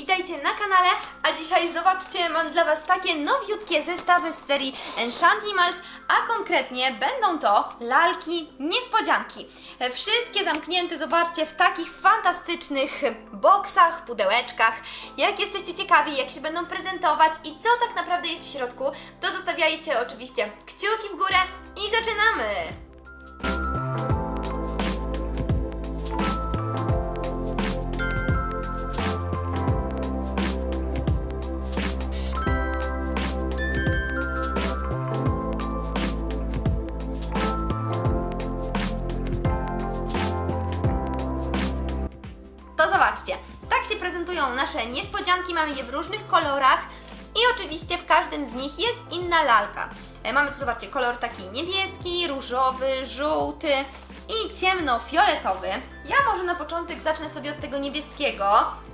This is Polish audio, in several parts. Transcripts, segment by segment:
witajcie na kanale, a dzisiaj zobaczcie, mam dla Was takie nowiutkie zestawy z serii Enchantimals, a konkretnie będą to lalki niespodzianki. Wszystkie zamknięte, zobaczcie, w takich fantastycznych boksach, pudełeczkach. Jak jesteście ciekawi, jak się będą prezentować i co tak naprawdę jest w środku, to zostawiajcie oczywiście kciuki w górę i zaczynamy! Nasze niespodzianki, mamy je w różnych kolorach i oczywiście w każdym z nich jest inna lalka. E, Mamy tu, zobaczcie, kolor taki niebieski, różowy, żółty i ciemnofioletowy. Ja może na początek zacznę sobie od tego niebieskiego.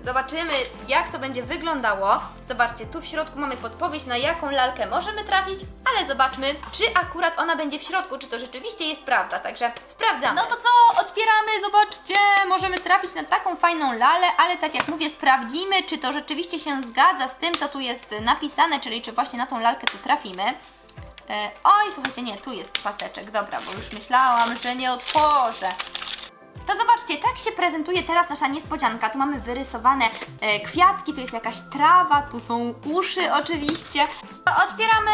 Zobaczymy, jak to będzie wyglądało. Zobaczcie, tu w środku mamy podpowiedź, na jaką lalkę możemy trafić, ale zobaczmy, czy akurat ona będzie w środku, czy to rzeczywiście jest prawda. Także sprawdzamy. No to co, otwieramy, zobaczcie, możemy trafić na taką fajną lalę, ale tak jak mówię, sprawdzimy, czy to rzeczywiście się zgadza z tym, co tu jest napisane, czyli czy właśnie na tą lalkę tu trafimy. E, oj, słuchajcie, nie, tu jest paseczek, dobra, bo już myślałam, że nie otworzę. To zobaczcie, tak się prezentuje teraz nasza niespodzianka. Tu mamy wyrysowane e, kwiatki, tu jest jakaś trawa, tu są uszy oczywiście. To otwieramy!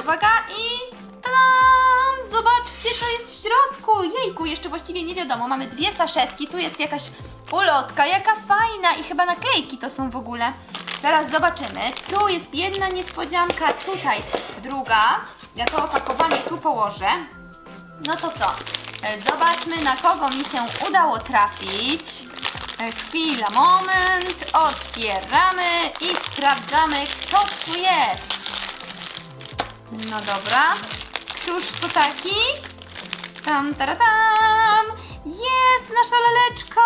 Uwaga i tadam! Zobaczcie, co jest w środku! Jejku, jeszcze właściwie nie wiadomo. Mamy dwie saszetki, tu jest jakaś ulotka, jaka fajna i chyba naklejki to są w ogóle. Zaraz zobaczymy. Tu jest jedna niespodzianka, tutaj druga. Ja to opakowanie tu położę. No to co? E, Zobaczmy, na kogo mi się udało trafić. E, Chwila, moment. Otwieramy i sprawdzamy, kto tu jest. No dobra. Któż to taki? Tam, taratam! Jest nasza laleczka!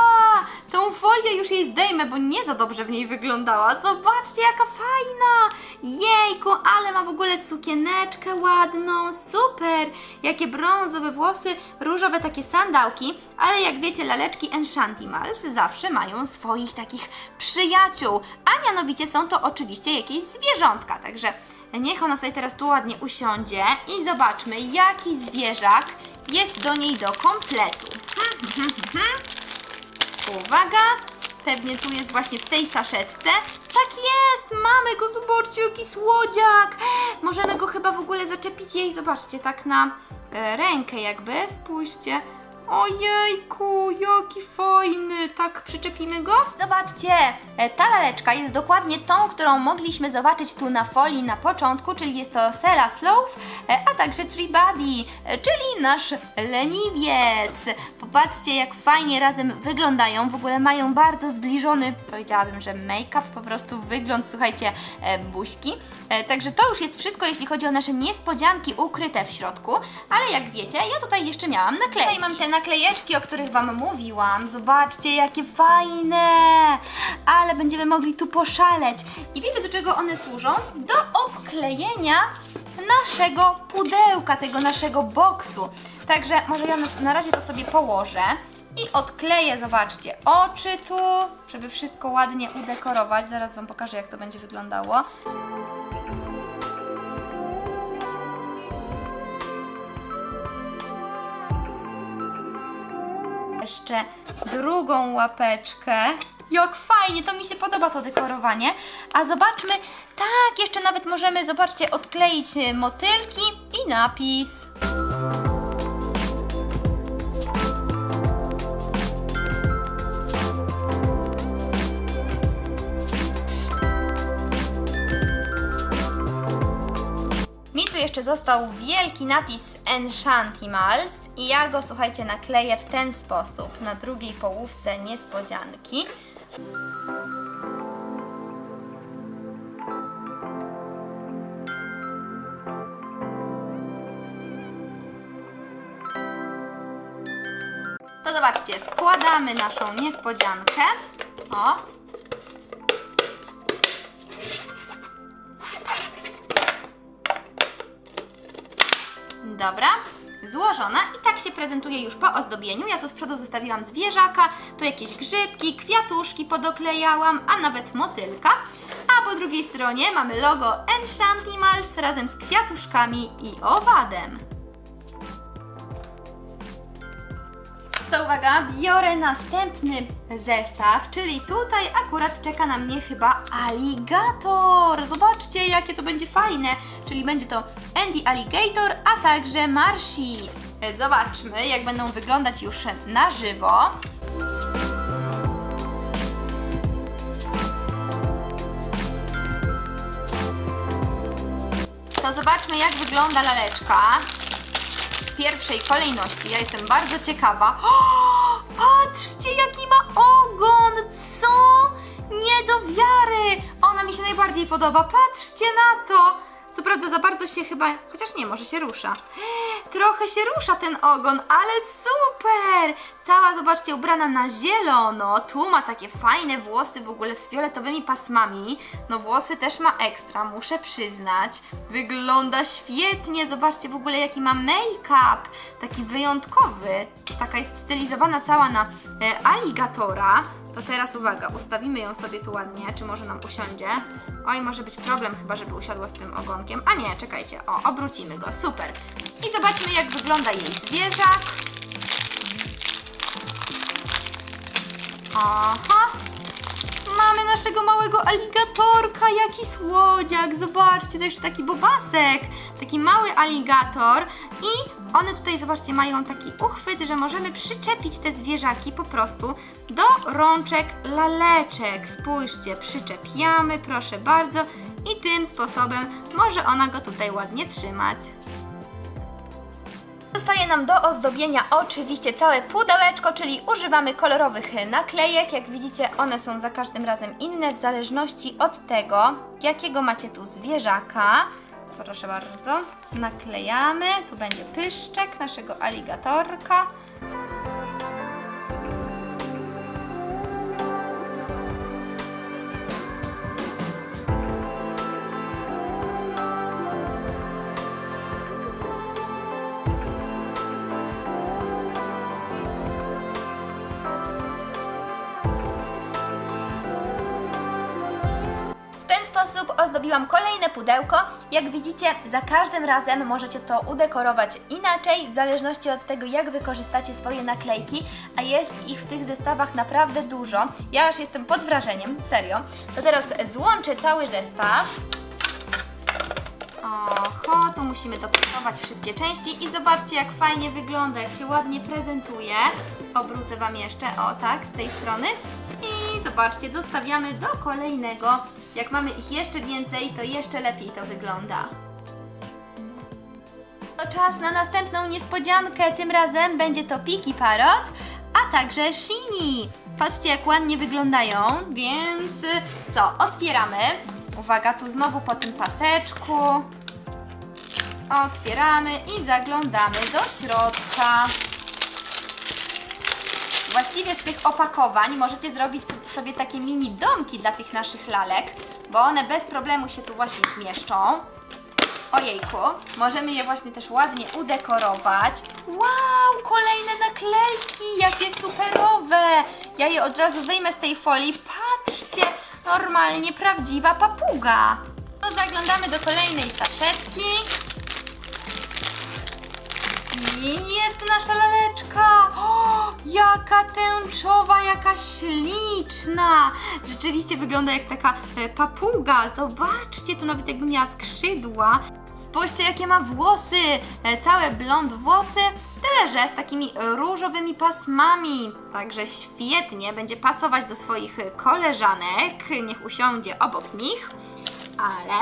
Tą folię już jej zdejmę, bo nie za dobrze w niej wyglądała. Zobaczcie, jaka fajna! Jejku, ale ma w ogóle sukieneczkę ładną, super! Jakie brązowe włosy, różowe takie sandałki, ale jak wiecie, laleczki Enchantimals zawsze mają swoich takich przyjaciół, a mianowicie są to oczywiście jakieś zwierzątka, także niech ona sobie teraz tu ładnie usiądzie i zobaczmy, jaki zwierzak jest do niej do kompletu. Uwaga, pewnie tu jest właśnie w tej saszetce. Tak jest, mamy go, zobaczcie, jaki słodziak. Możemy go chyba w ogóle zaczepić jej, zobaczcie, tak na e, rękę jakby, spójrzcie. Ojejku, jaki fajny, tak przyczepimy go? Zobaczcie, e, ta laleczka jest dokładnie tą, którą mogliśmy zobaczyć tu na folii na początku, czyli jest to Sela Slow, e, a także Tree Buddy, czyli nasz leniwiec. Popatrzcie, jak fajnie razem wyglądają, w ogóle mają bardzo zbliżony, powiedziałabym, że make-up, po prostu wygląd, słuchajcie, e, buźki. E, Także to już jest wszystko, jeśli chodzi o nasze niespodzianki ukryte w środku, ale jak wiecie, ja tutaj jeszcze miałam naklejki. Tutaj mam te naklejeczki, o których Wam mówiłam. Zobaczcie, jakie fajne! Ale będziemy mogli tu poszaleć. I wiecie, do czego one służą? Do obklejenia naszego pudełka, tego naszego boksu. Także może ja na, na razie to sobie położę. I odkleję, zobaczcie, oczy tu, żeby wszystko ładnie udekorować. Zaraz Wam pokażę, jak to będzie wyglądało. Jeszcze drugą łapeczkę. Jak fajnie, to mi się podoba to dekorowanie. A zobaczmy, tak, jeszcze nawet możemy, zobaczcie, odkleić motylki i napis. Jeszcze został wielki napis Enchantimals i ja go, słuchajcie, nakleję w ten sposób na drugiej połówce niespodzianki. To zobaczcie, składamy naszą niespodziankę. O, Dobra. złożona i tak się prezentuje już po ozdobieniu. Ja tu z przodu zostawiłam zwierzaka, tu jakieś grzybki, kwiatuszki podoklejałam, a nawet motylka. A po drugiej stronie mamy logo Enchantimals razem z kwiatuszkami i owadem. To uwaga, biorę następny zestaw, czyli tutaj akurat czeka na mnie chyba aligator. Zobaczcie, jakie to będzie fajne. Czyli będzie to Andy Alligator, a także Marshi. Zobaczmy, jak będą wyglądać już na żywo. To zobaczmy, jak wygląda laleczka pierwszej kolejności. Ja jestem bardzo ciekawa. O, patrzcie, jaki ma ogon! Co? Nie do wiary! Ona mi się najbardziej podoba. Patrzcie na to! Co prawda za bardzo się chyba, chociaż nie, może się rusza. Trochę się rusza ten ogon, ale super! Cała, zobaczcie, ubrana na zielono. Tu ma takie fajne włosy w ogóle z fioletowymi pasmami. No włosy też ma ekstra, muszę przyznać. Wygląda świetnie, zobaczcie w ogóle jaki ma make-up. Taki wyjątkowy. Taka jest stylizowana cała na e, aligatora. To teraz uwaga, ustawimy ją sobie tu ładnie, czy może nam usiądzie. Oj, może być problem chyba, żeby usiadła z tym ogonkiem. A nie, czekajcie, o, obrócimy go, super. I zobaczmy jak wygląda jej zwierzak. Aha, mamy naszego małego aligatorka, jaki słodziak, zobaczcie, to jeszcze taki bobasek, taki mały aligator i one tutaj, zobaczcie, mają taki uchwyt, że możemy przyczepić te zwierzaki po prostu do rączek laleczek. Spójrzcie, przyczepiamy, proszę bardzo i tym sposobem może ona go tutaj ładnie trzymać. Zostaje nam do ozdobienia oczywiście całe pudełeczko, czyli używamy kolorowych naklejek. Jak widzicie, one są za każdym razem inne w zależności od tego, jakiego macie tu zwierzaka. Proszę bardzo, naklejamy. Tu będzie pyszczek naszego aligatorka. Ozdobiłam kolejne pudełko. Jak widzicie, za każdym razem możecie to udekorować inaczej, w zależności od tego, jak wykorzystacie swoje naklejki, a jest ich w tych zestawach naprawdę dużo. Ja aż jestem pod wrażeniem, serio. To teraz złączę cały zestaw. Oho, tu musimy dopasować wszystkie części i zobaczcie jak fajnie wygląda, jak się ładnie prezentuje. Obrócę Wam jeszcze, o tak, z tej strony. I zobaczcie, dostawiamy do kolejnego. Jak mamy ich jeszcze więcej, to jeszcze lepiej to wygląda. To czas na następną niespodziankę. Tym razem będzie to Piki Parrot, a także Shini. Patrzcie, jak ładnie wyglądają, więc co? Otwieramy. Uwaga, tu znowu po tym paseczku. Otwieramy i zaglądamy do środka. Właściwie z tych opakowań możecie zrobić sobie takie mini domki dla tych naszych lalek, bo one bez problemu się tu właśnie zmieszczą. Ojejku, możemy je właśnie też ładnie udekorować. Wow, kolejne naklejki, jakie superowe! Ja je od razu wyjmę z tej folii. Patrzcie, normalnie prawdziwa papuga. To zaglądamy do kolejnej saszetki. I jest nasza laleczka! O, jaka tęczowa, jaka śliczna! Rzeczywiście wygląda jak taka e, papuga. Zobaczcie, to nawet jakby miała skrzydła. Spójrzcie, jakie ma włosy! E, Całe blond włosy, tyle że z takimi różowymi pasmami. Także świetnie będzie pasować do swoich koleżanek. Niech usiądzie obok nich. Ale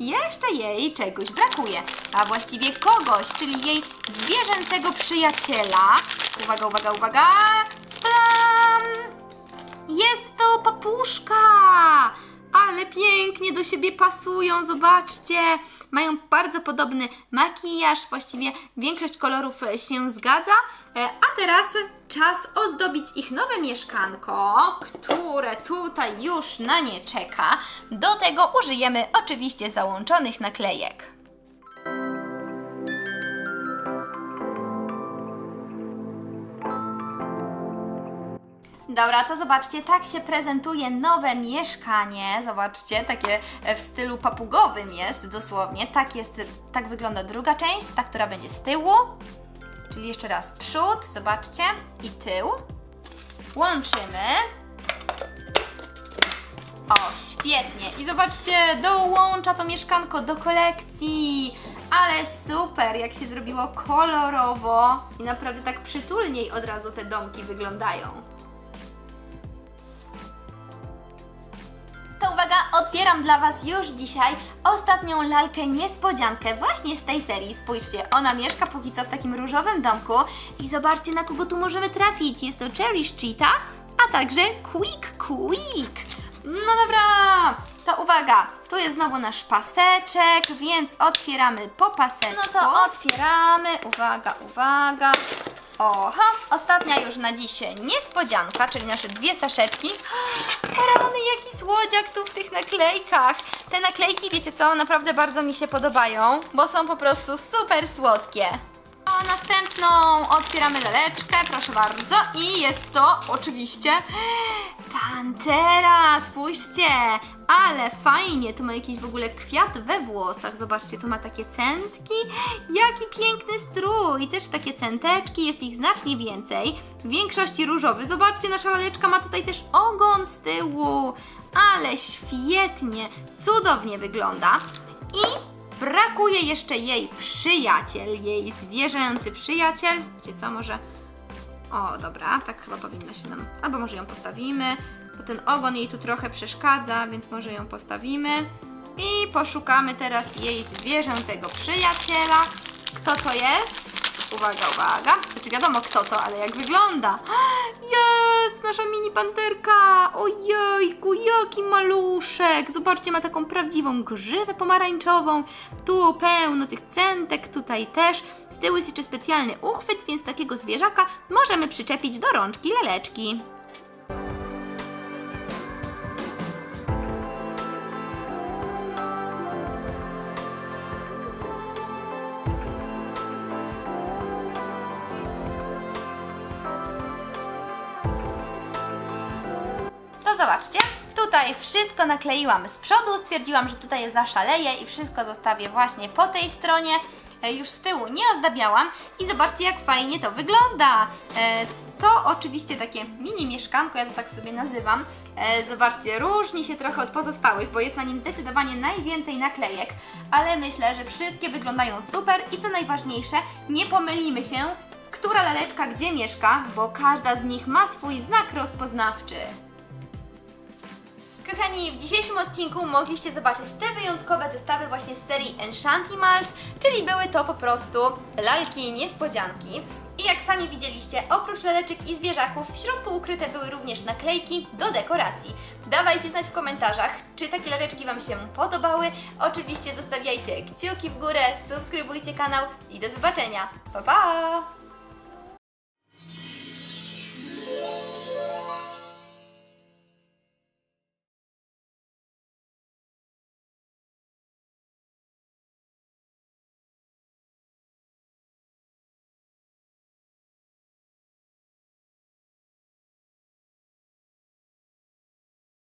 jeszcze jej czegoś brakuje, a właściwie kogoś, czyli jej zwierzęcego przyjaciela. Uwaga, uwaga, uwaga! Tadam! Jest to papuszka! Ale pięknie do siebie pasują, zobaczcie. Mają bardzo podobny makijaż, właściwie większość kolorów się zgadza. E, A teraz czas ozdobić ich nowe mieszkanko, które tutaj już na nie czeka. Do tego użyjemy oczywiście załączonych naklejek. Dobra, to zobaczcie, tak się prezentuje nowe mieszkanie. Zobaczcie, takie e, w stylu papugowym jest dosłownie. Tak jest, tak wygląda druga część, ta, która będzie z tyłu. Czyli jeszcze raz przód, zobaczcie, i tył. Łączymy. O, świetnie. I zobaczcie, dołącza to mieszkanko do kolekcji. Ale super, jak się zrobiło kolorowo. I naprawdę tak przytulniej od razu te domki wyglądają. Uwaga, otwieram dla Was już dzisiaj ostatnią lalkę niespodziankę właśnie z tej serii. Spójrzcie, ona mieszka póki co w takim różowym domku i zobaczcie na kogo tu możemy trafić. Jest to Cherish Cheetah, a także Quick Quick. No dobra, to uwaga, tu jest znowu nasz paseczek, więc otwieramy po paseczku. No to otwieramy, uwaga, uwaga. Oho, ostatnia już na dzisiaj niespodzianka, czyli nasze dwie saszetki. Rany, jaki słodziak tu w tych naklejkach. Te naklejki, wiecie co, naprawdę bardzo mi się podobają, bo są po prostu super słodkie. O, następną otwieramy laleczkę, proszę bardzo. I jest to oczywiście Pantera, spójrzcie, ale fajnie, tu ma jakiś w ogóle kwiat we włosach, zobaczcie, tu ma takie centki, jaki piękny strój, też takie centeczki, jest ich znacznie więcej, w większości różowy, zobaczcie, nasza laleczka ma tutaj też ogon z tyłu, ale świetnie, cudownie wygląda. I brakuje jeszcze jej przyjaciel, jej zwierzęcy przyjaciel, wiecie co, może... O, dobra, tak chyba powinno się nam. Albo może ją postawimy, bo ten ogon jej tu trochę przeszkadza, więc może ją postawimy. I poszukamy teraz jej zwierzęcego przyjaciela. Kto to jest? Uwaga, uwaga. Znaczy wiadomo kto to, ale jak wygląda. Jest! Nasza mini panterka! Ojejku, jaki maluszek! Zobaczcie, ma taką prawdziwą grzywę pomarańczową. Tu pełno tych centek, tutaj też. Z tyłu jest jeszcze specjalny uchwyt, więc takiego zwierzaka możemy przyczepić do rączki laleczki. Zobaczcie, tutaj wszystko nakleiłam z przodu, stwierdziłam, że tutaj zaszaleję i wszystko zostawię właśnie po tej stronie. E, Już z tyłu nie ozdabiałam i zobaczcie jak fajnie to wygląda. E, To oczywiście takie mini mieszkanko, ja to tak sobie nazywam. E, Zobaczcie, różni się trochę od pozostałych, bo jest na nim zdecydowanie najwięcej naklejek, ale myślę, że wszystkie wyglądają super i co najważniejsze, nie pomylimy się, która laleczka gdzie mieszka, bo każda z nich ma swój znak rozpoznawczy. Kochani, w dzisiejszym odcinku mogliście zobaczyć te wyjątkowe zestawy właśnie z serii Enchantimals, czyli były to po prostu lalki niespodzianki. I jak sami widzieliście, oprócz laleczek i zwierzaków, w środku ukryte były również naklejki do dekoracji. Dawajcie znać w komentarzach, czy takie laleczki Wam się podobały. Oczywiście zostawiajcie kciuki w górę, subskrybujcie kanał i do zobaczenia. Pa, pa!